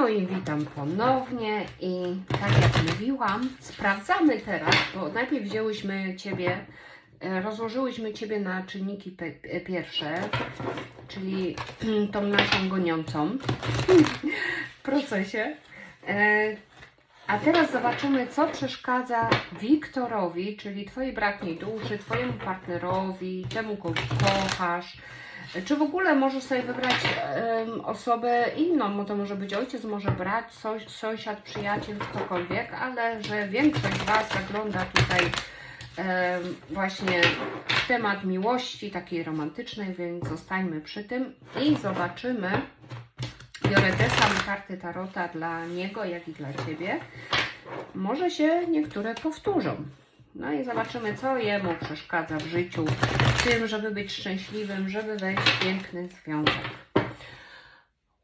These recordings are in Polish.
No i witam ponownie i tak jak mówiłam, sprawdzamy teraz, bo najpierw wzięłyśmy Ciebie, e, rozłożyłyśmy Ciebie na czynniki e, pierwsze, czyli tą naszą goniącą w procesie. E, A teraz zobaczymy, co przeszkadza Wiktorowi, czyli Twojej bratniej duszy, Twojemu partnerowi, temu, kogo kochasz. Czy w ogóle możesz sobie wybrać em, osobę inną, bo to może być ojciec, może brat, sąsiad, przyjaciel, ktokolwiek, ale że większość Was zagląda tutaj em, właśnie w temat miłości, takiej romantycznej, więc zostańmy przy tym i zobaczymy. Biorę te same karty Tarota dla niego, jak i dla Ciebie. Może się niektóre powtórzą. No i zobaczymy, co jemu przeszkadza w życiu, w tym, żeby być szczęśliwym, żeby wejść w piękny związek.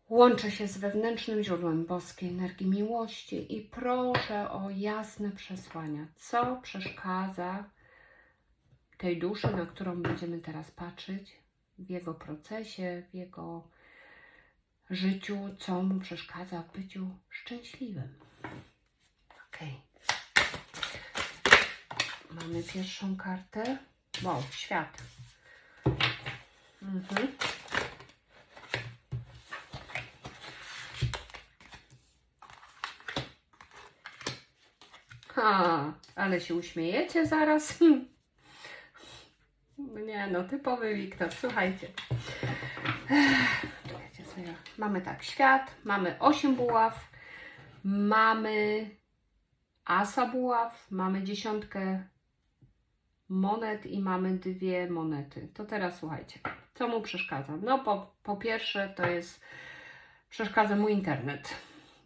Łączę się z wewnętrznym źródłem boskiej energii miłości i proszę o jasne przesłania, co przeszkadza tej duszy, na którą będziemy teraz patrzeć, w jego procesie, w jego życiu, co mu przeszkadza w byciu szczęśliwym. Okej. Mamy pierwszą kartę. Wow, świat. Mhm. Ha, ale się uśmiejecie zaraz. Nie no, typowy Wiktor, słuchajcie. Sobie. Mamy tak, świat, mamy 8 buław, mamy asa buław, mamy dziesiątkę monet i mamy dwie monety. To teraz słuchajcie, co mu przeszkadza? No po, po pierwsze to jest, przeszkadza mu internet.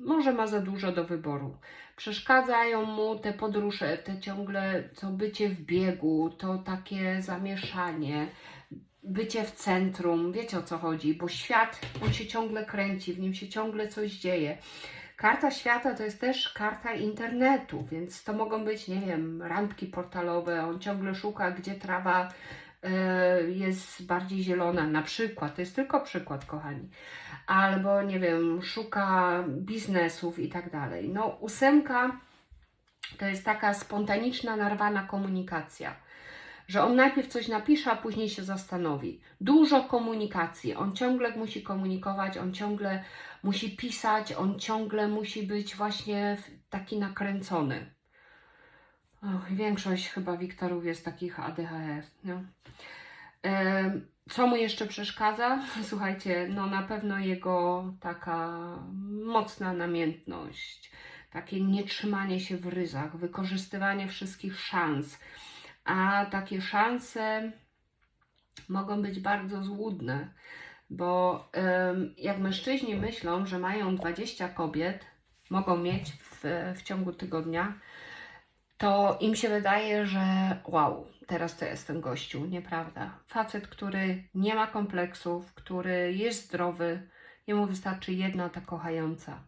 Może ma za dużo do wyboru. Przeszkadzają mu te podróże, te ciągle, co bycie w biegu, to takie zamieszanie, bycie w centrum, wiecie o co chodzi, bo świat, on się ciągle kręci, w nim się ciągle coś dzieje. Karta świata to jest też karta internetu, więc to mogą być, nie wiem, randki portalowe. On ciągle szuka, gdzie trawa e, jest bardziej zielona, na przykład. To jest tylko przykład, kochani. Albo, nie wiem, szuka biznesów i tak dalej. No, ósemka to jest taka spontaniczna, narwana komunikacja że on najpierw coś napisze, a później się zastanowi. Dużo komunikacji. On ciągle musi komunikować, on ciągle musi pisać, on ciągle musi być właśnie taki nakręcony. Och, większość chyba Wiktorów jest takich ADHS. No. Co mu jeszcze przeszkadza? Słuchajcie, no na pewno jego taka mocna namiętność, takie nietrzymanie się w ryzach, wykorzystywanie wszystkich szans a takie szanse mogą być bardzo złudne, bo jak mężczyźni myślą, że mają 20 kobiet, mogą mieć w, w ciągu tygodnia, to im się wydaje, że wow, teraz to jest ten gościu. Nieprawda. Facet, który nie ma kompleksów, który jest zdrowy, jemu wystarczy jedna ta kochająca.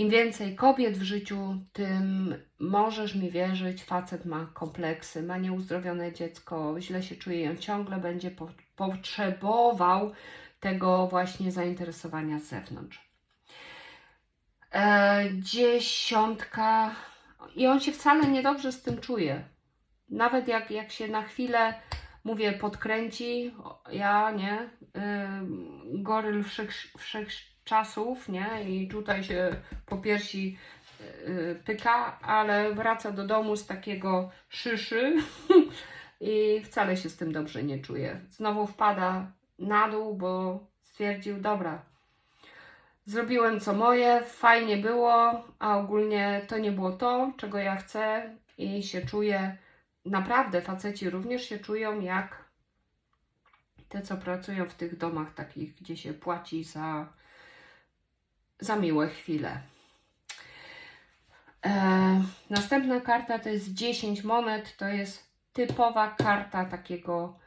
Im więcej kobiet w życiu, tym możesz mi wierzyć, facet ma kompleksy, ma nieuzdrowione dziecko, źle się czuje on ciągle będzie po, potrzebował tego właśnie zainteresowania z zewnątrz. E, dziesiątka. I on się wcale niedobrze z tym czuje. Nawet jak, jak się na chwilę, mówię, podkręci, ja nie, y, goryl wszech, wszechczasów, nie, i tutaj się po piersi y, pyka, ale wraca do domu z takiego szyszy i wcale się z tym dobrze nie czuje. Znowu wpada na dół, bo stwierdził, dobra, zrobiłem co moje, fajnie było, a ogólnie to nie było to, czego ja chcę i się czuję, naprawdę faceci również się czują jak te, co pracują w tych domach takich, gdzie się płaci za, za miłe chwile. E, następna karta to jest 10 monet, to jest typowa karta takiego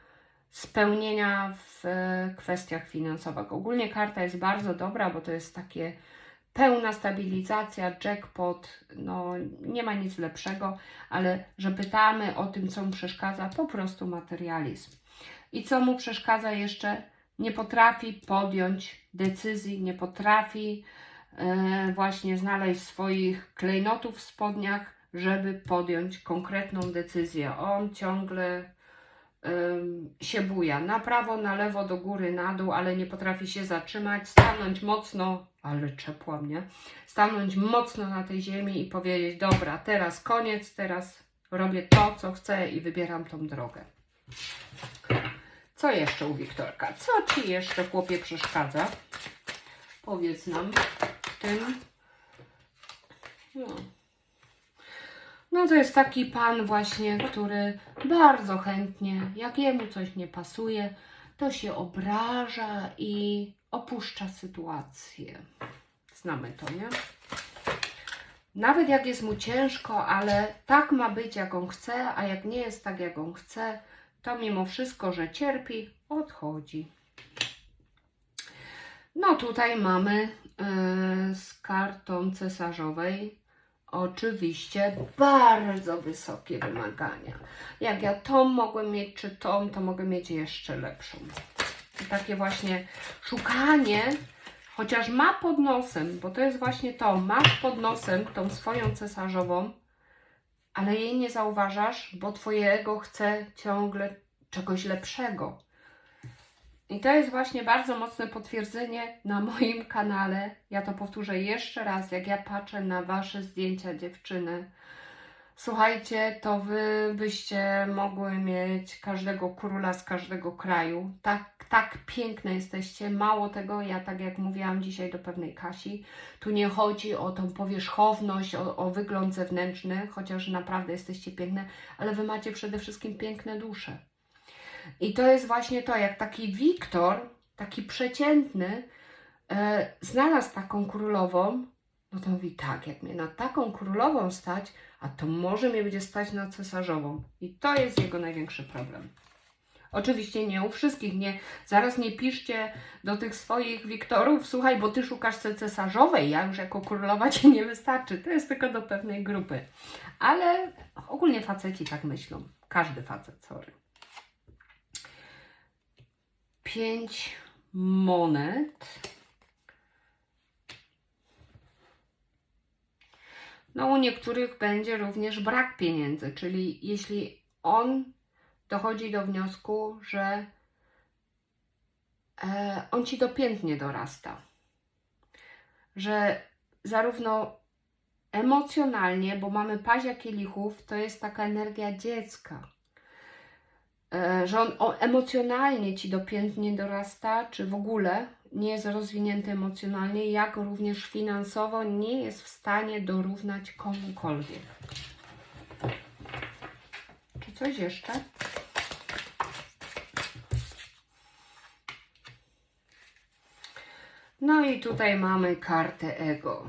spełnienia w e, kwestiach finansowych. Ogólnie karta jest bardzo dobra, bo to jest takie pełna stabilizacja, jackpot, no nie ma nic lepszego, ale że pytamy o tym, co mu przeszkadza, po prostu materializm. I co mu przeszkadza jeszcze? Nie potrafi podjąć decyzji, nie potrafi e, właśnie znaleźć swoich klejnotów w spodniach, żeby podjąć konkretną decyzję. On ciągle się buja na prawo, na lewo, do góry, na dół, ale nie potrafi się zatrzymać, stanąć mocno, ale czepła mnie, stanąć mocno na tej ziemi i powiedzieć: Dobra, teraz koniec, teraz robię to, co chcę i wybieram tą drogę. Co jeszcze u Wiktorka? Co ci jeszcze, chłopie, przeszkadza? Powiedz nam w tym. No. No to jest taki pan właśnie, który bardzo chętnie, jak jemu coś nie pasuje, to się obraża i opuszcza sytuację. Znamy to, nie? Nawet jak jest mu ciężko, ale tak ma być, jak on chce, a jak nie jest tak, jak on chce, to mimo wszystko, że cierpi, odchodzi. No tutaj mamy e, z kartą cesarzowej oczywiście bardzo wysokie wymagania. Jak ja tą mogłem mieć, czy tą, to mogę mieć jeszcze lepszą. I takie właśnie szukanie, chociaż ma pod nosem, bo to jest właśnie to, masz pod nosem tą swoją cesarzową, ale jej nie zauważasz, bo twoje ego chce ciągle czegoś lepszego. I to jest właśnie bardzo mocne potwierdzenie na moim kanale. Ja to powtórzę jeszcze raz, jak ja patrzę na Wasze zdjęcia dziewczyny. Słuchajcie, to Wy byście mogły mieć każdego króla z każdego kraju. Tak, tak piękne jesteście. Mało tego, ja tak jak mówiłam dzisiaj do pewnej Kasi, tu nie chodzi o tą powierzchowność, o, o wygląd zewnętrzny, chociaż naprawdę jesteście piękne, ale Wy macie przede wszystkim piękne dusze. I to jest właśnie to, jak taki Wiktor, taki przeciętny, e, znalazł taką królową, no to mówi tak, jak mnie na taką królową stać, a to może mnie będzie stać na cesarzową. I to jest jego największy problem. Oczywiście nie u wszystkich, nie. Zaraz nie piszcie do tych swoich Wiktorów, słuchaj, bo ty szukasz cesarzowej, ja już jako królowa ci nie wystarczy. To jest tylko do pewnej grupy. Ale ogólnie faceci tak myślą. Każdy facet, sorry. Pięć monet. No, u niektórych będzie również brak pieniędzy, czyli jeśli on dochodzi do wniosku, że e, on ci dopiętnie dorasta, że zarówno emocjonalnie, bo mamy pazia kielichów, to jest taka energia dziecka, e, że on emocjonalnie ci dopiętnie dorasta, czy w ogóle nie jest rozwinięty emocjonalnie, jak również finansowo nie jest w stanie dorównać komukolwiek. Czy coś jeszcze? No i tutaj mamy kartę ego.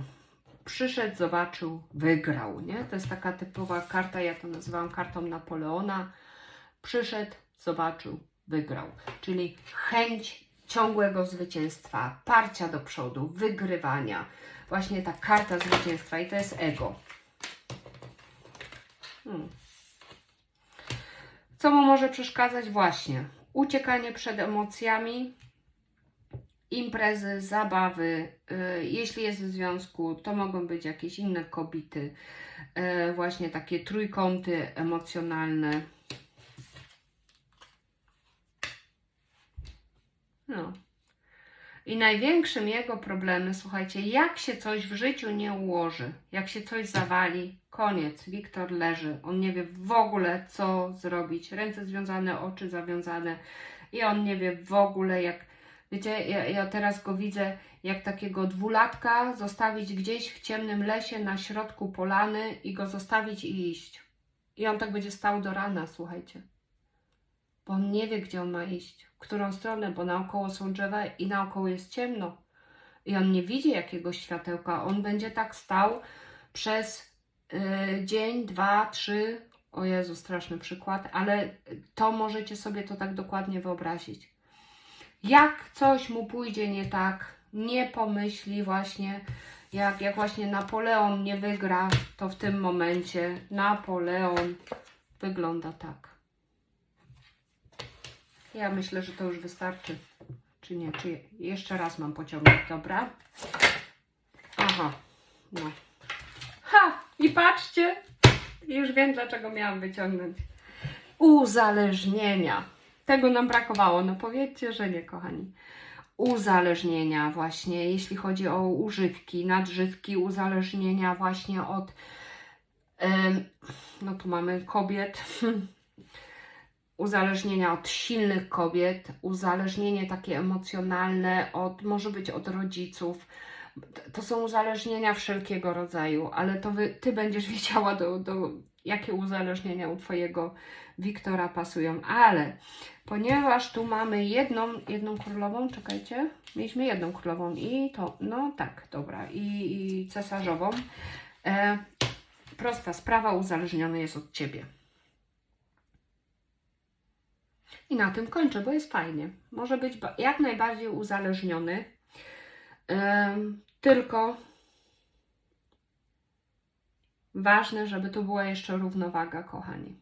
Przyszedł, zobaczył, wygrał, nie? To jest taka typowa karta, ja to nazywam kartą Napoleona. Przyszedł, zobaczył, wygrał. Czyli chęć ciągłego zwycięstwa, parcia do przodu, wygrywania. Właśnie ta karta zwycięstwa i to jest ego. Hmm. Co mu może przeszkadzać? Właśnie uciekanie przed emocjami, imprezy, zabawy. y, Jeśli jest w związku, to mogą być jakieś inne kobiety, y, właśnie takie trójkąty emocjonalne. No. I największym jego problemem, słuchajcie, jak się coś w życiu nie ułoży, jak się coś zawali, koniec. Wiktor leży. On nie wie w ogóle, co zrobić. Ręce związane, oczy zawiązane. I on nie wie w ogóle, jak. Wiecie, ja, ja teraz go widzę jak takiego dwulatka zostawić gdzieś w ciemnym lesie na środku polany i go zostawić i iść. I on tak będzie stał do rana, słuchajcie. Bo on nie wie, gdzie on ma iść, w którą stronę, bo naokoło są drzewa i naokoło jest ciemno. I on nie widzi jakiegoś światełka. On będzie tak stał przez y, dzień, dwa, trzy. O Jezu, straszny przykład, ale to możecie sobie to tak dokładnie wyobrazić. Jak coś mu pójdzie nie tak, nie pomyśli właśnie, jak, jak właśnie Napoleon nie wygra, to w tym momencie Napoleon wygląda tak. Ja myślę, że to już wystarczy. Czy nie? Czy jeszcze raz mam pociągnąć, dobra? Aha, no. Ha! I patrzcie! Już wiem, dlaczego miałam wyciągnąć. Uzależnienia. Tego nam brakowało. No powiedzcie, że nie, kochani. Uzależnienia właśnie, jeśli chodzi o używki, nadżywki, uzależnienia właśnie od no tu mamy kobiet, uzależnienia od silnych kobiet, uzależnienie takie emocjonalne od, może być od rodziców. To są uzależnienia wszelkiego rodzaju, ale to wy, ty będziesz wiedziała, do, do jakie uzależnienia u twojego Wiktora pasują. Ale ponieważ tu mamy jedną, jedną królową, czekajcie, mieliśmy jedną królową i to, no tak, dobra, i, i cesarzową. E, prosta sprawa, uzależniony jest od ciebie. I na tym kończę, bo jest fajnie. Może być jak najbardziej uzależniony. Tylko ważne, żeby tu była jeszcze równowaga, kochani.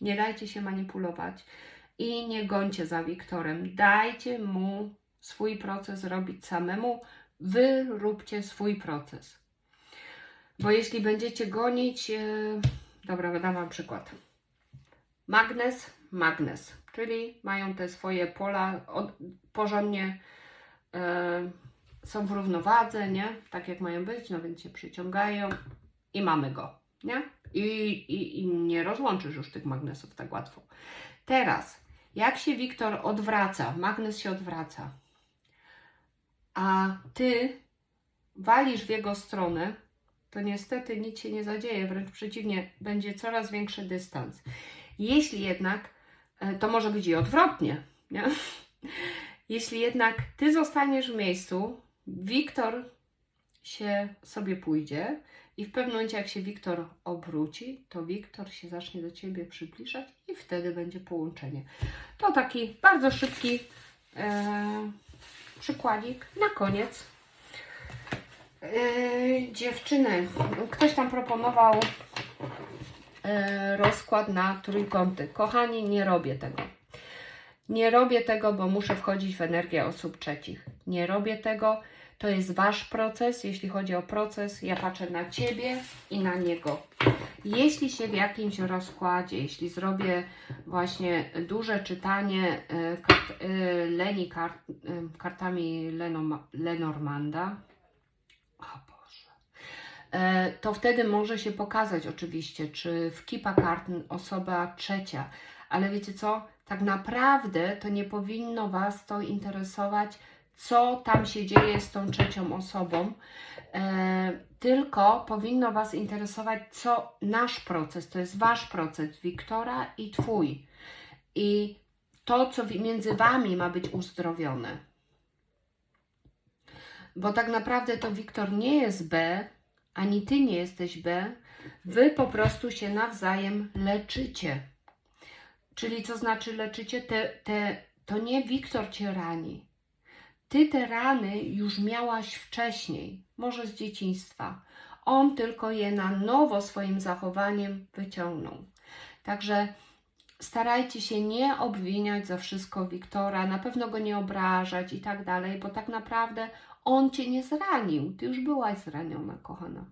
Nie dajcie się manipulować i nie gońcie za Wiktorem. Dajcie mu swój proces robić samemu. Wy róbcie swój proces. Bo jeśli będziecie gonić, e, dobra, dam Wam przykład. Magnes, magnes, czyli mają te swoje pola od, porządnie e, są w równowadze, nie? Tak jak mają być, no więc się przyciągają i mamy go, nie? I, i, I nie rozłączysz już tych magnesów tak łatwo. Teraz, jak się Wiktor odwraca, magnes się odwraca, a ty walisz w jego stronę, to niestety nic się nie zadzieje, wręcz przeciwnie, będzie coraz większy dystans. Jeśli jednak, to może być i odwrotnie, nie? Jeśli jednak ty zostaniesz w miejscu, Wiktor się sobie pójdzie i w pewnym momencie, jak się Wiktor obróci, to Wiktor się zacznie do ciebie przybliżać i wtedy będzie połączenie. To taki bardzo szybki e, przykładzik na koniec. E, dziewczyny, ktoś tam proponował e, rozkład na trójkąty. Kochani, nie robię tego. Nie robię tego, bo muszę wchodzić w energię osób trzecich. Nie robię tego. To jest Wasz proces. Jeśli chodzi o proces, ja patrzę na Ciebie i na niego. Jeśli się w jakimś rozkładzie, jeśli zrobię właśnie duże czytanie e, kart, e, Leni kart, e, kartami Lenormanda, e, to wtedy może się pokazać oczywiście, czy w kipa kart osoba trzecia, ale wiecie co? Tak naprawdę to nie powinno Was to interesować, co tam się dzieje z tą trzecią osobą, e, tylko powinno Was interesować, co nasz proces, to jest Wasz proces, Wiktora i Twój. I to, co między Wami ma być uzdrowione. Bo tak naprawdę to Wiktor nie jest B, ani Ty nie jesteś B, Wy po prostu się nawzajem leczycie. Czyli co znaczy leczycie? Te, te, to nie Wiktor Cię rani. Ty te rany już miałaś wcześniej, może z dzieciństwa. On tylko je na nowo swoim zachowaniem wyciągnął. Także starajcie się nie obwiniać za wszystko Wiktora, na pewno go nie obrażać i tak dalej, bo tak naprawdę on cię nie zranił. Ty już byłaś zraniona, kochana.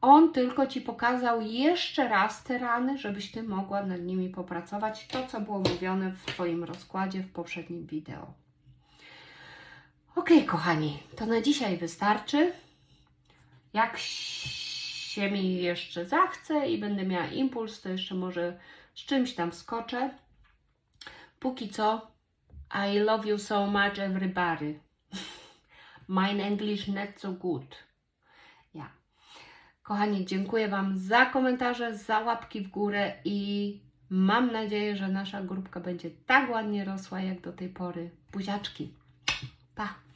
On tylko ci pokazał jeszcze raz te rany, żebyś ty mogła nad nimi popracować. To, co było mówione w Twoim rozkładzie w poprzednim wideo. Ok, kochani, to na dzisiaj wystarczy. Jak się mi jeszcze zachce i będę miała impuls, to jeszcze może z czymś tam skoczę. Póki co, I love you so much, everybody. Mine English not so good. Ja. Kochani, dziękuję Wam za komentarze, za łapki w górę i mam nadzieję, że nasza grupka będzie tak ładnie rosła jak do tej pory. Buziaczki. Pa!